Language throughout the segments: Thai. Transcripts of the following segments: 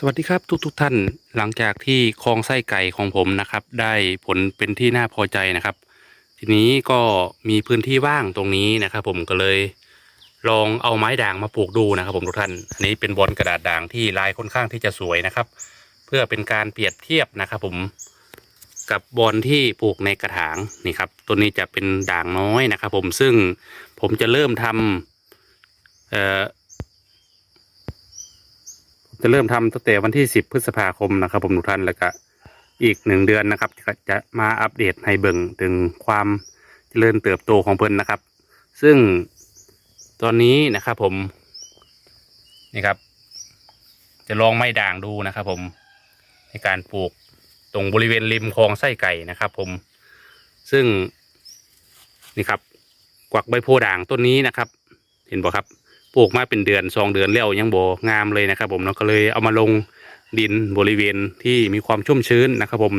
สวัสดีครับทุกทุกๆท่านหลังจากที่คลองไส้ไก่ของผมนะครับ ได้ผลเป็นที่น่าพอใจนะครับ ทีนี้ก็มีพื้นที่ว่างตรงนี้นะครับ ผมก็เลยลองเอาไม้ด่างมาปลูกดูนะครับ ผมทุกท่านอันนี้เป็นบอลกระดาษด่างที่ลายค่อนข้างที่จะสวยนะครับ เพื่อเป็นการเปรียบเทียบนะครับ ผมกับบอลที่ปลูกในกระถางนี่ครับตัวนี้จะเป็นด่างน้อยนะครับ ผมซึ่งผมจะเริ่มทำเอ่อ จะเริ่มทำตั้งแต่วันที่ 10 พฤษภาคมนะครับ ผมทุกท่านแล้วก็อีกหนึ่งเดือนนะครับจะมาอัปเดตให้เบิ่งถึงความเจริญเติบโตของเพิ่นนะครับ ซึ่งตอนนี้นะครับผมนี่ครับ จะลองไม้ด่างดูนะครับ ผมในการปลูกตรงบริเวณริมคลองไส้ไก่นะครับ ผมซึ่งนี่ครับ กวักใบโพด่างต้นนี้นะครับ เห็นบ่ครับ ลูกมาเป็นเดือนสองเดือนแล้วยังโบงามเลยนะครับ ผมเนาะก็เลยเอามาลงดินบริเวณที่มีความชุ่มชื้นนะครับ ผม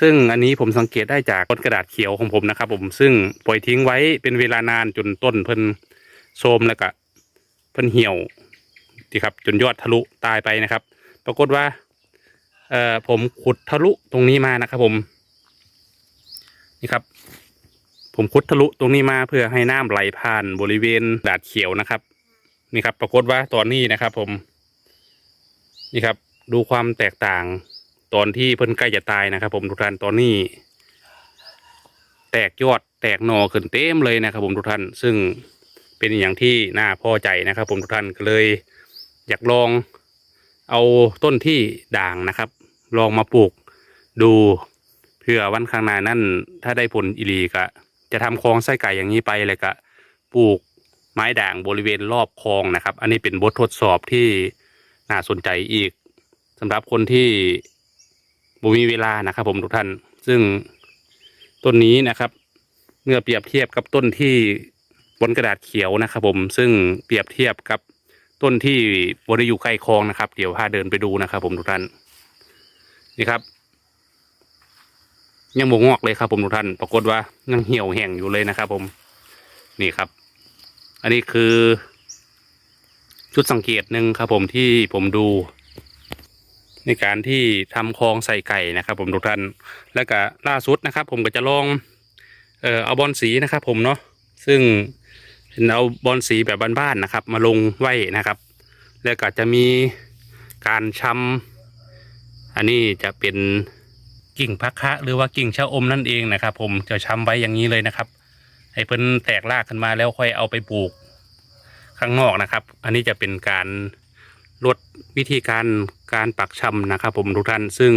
ซึ่งอันนี้ผมสังเกตได้จากต้นกระดาษเขียวของผมนะครับ ผมซึ่งปล่อยทิ้งไว้เป็นเวลานานจนต้นเพิ่นโทมแล้วก็เพิ่นเหี่ยวที่ครับจนยอดทะลุตายไปนะครับ ปรากฏว่าเอ่อผมขุดทะลุตรงนี้มานะครับ ผมนี่ครับ ผมขุดทะลุตรงนี้มาเพื่อให้น้ำไหลผ่านบริเวณดาดเขียวนะครับ นี่ครับ ปรากฏว่าตอนนี้นะครับ ผม นี่ครับ ดูความแตกต่าง ตอนที่เพิ่นใกล้จะตายนะครับ ผมทุกท่านตอนนี้ แตกยอดแตกหน่อขึ้นเต็มเลยนะครับ ผมทุกท่าน ซึ่งเป็นอย่างที่น่าพอใจนะครับ ผมทุกท่านก็เลย อยากลองเอาต้นที่ด่างนะครับ ลองมาปลูกดูเพื่อวันข้างหน้านั่นถ้าได้ผลอีลีก็จะทำคลองไส้ไก่อย่างนี้ไปเลยก็ปลูก ไม้ด่างบริเวณรอบคลองนะครับ อันนี้เป็นบททดสอบที่น่าสนใจอีกสำหรับคนที่บ่มีเวลานะครับ ผมทุกท่าน ซึ่งต้นนี้นะครับ เมื่อเปรียบเทียบกับต้นที่บนกระดาษเขียวนะครับ ผมซึ่งเปรียบเทียบกับต้นที่บริอยู่ใกล้คลองนะครับ เดี๋ยวพาเดินไปดูนะครับ ผมทุกท่านนี่ครับ ยังบงอกเลยครับ ผมทุกท่าน ปรากฏว่ายังเหี่ยวแห้งอยู่เลยนะครับ ผมนี่ครับ อันนี้คือจุดสังเกตหนึ่งครับผมที่ผมดู ในการที่ทำคลองใส่ไก่นะครับ ผมทุกท่านแล้วก็ล่าสุดนะครับ ผมก็จะลองเอ่อเอาบอลสีนะครับ ผมเนาะซึ่งเอาบอลสีแบบบ้านๆนะครับ มาลงไว้นะครับ แล้วก็จะมีการชำอันนี้จะเป็นกิ่งพักคะหรือว่ากิ่งชะอมนั่นเองนะครับ ผมจะชำไว้อย่างนี้เลยนะครับ ให้เพิ่นแตกรากขึ้นมาแล้วค่อยเอาไปปลูกข้างนอกนะครับ อันนี้จะเป็นการลดวิธีการการปักชำนะครับผมทุกท่านซึ่ง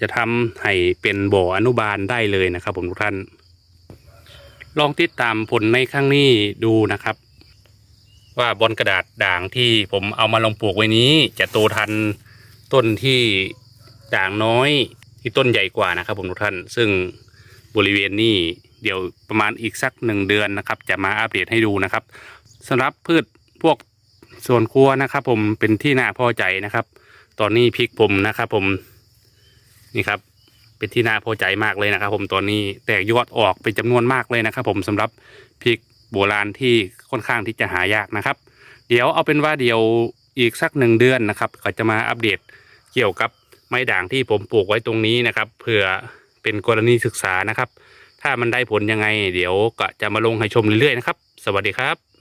จะทำให้เป็นบ่ออนุบาลได้เลยนะครับผมทุกท่าน ลองติดตามผลในครั้งนี้ดูนะครับ ว่าบนกระดาษด่างที่ผมเอามาลงปลูกไว้นี้ จะโตทันต้นที่ด่างน้อยที่ต้นใหญ่กว่านะครับผมทุกท่าน ซึ่ง บริเวณนี้เดี๋ยวประมาณอีกสักหนึ่งเดือนนะครับ จะมาอัปเดตให้ดูนะครับสำหรับพืชพวกส่วนครัวนะครับ ผมเป็นที่น่าพอใจนะครับ ตอนนี้พริกผมนะครับ ผมนี่ครับ เป็นที่น่าพอใจมากเลยนะครับ ผมตอนนี้แตกยอดออกเป็นจำนวนมากเลยนะครับ ผมสำหรับพริกโบราณที่ค่อนข้างที่จะหายากนะครับ เดี๋ยวเอาเป็นว่าเดี๋ยวอีกสักหนึ่งเดือนนะครับ ก็จะมาอัปเดตเกี่ยวกับไม้ด่างที่ผมปลูกไว้ตรงนี้นะครับเพื่อ เป็นกรณีศึกษานะครับ ถ้ามันได้ผลยังไง เดี๋ยวก็จะมาลงให้ชมเรื่อยๆนะครับ สวัสดีครับ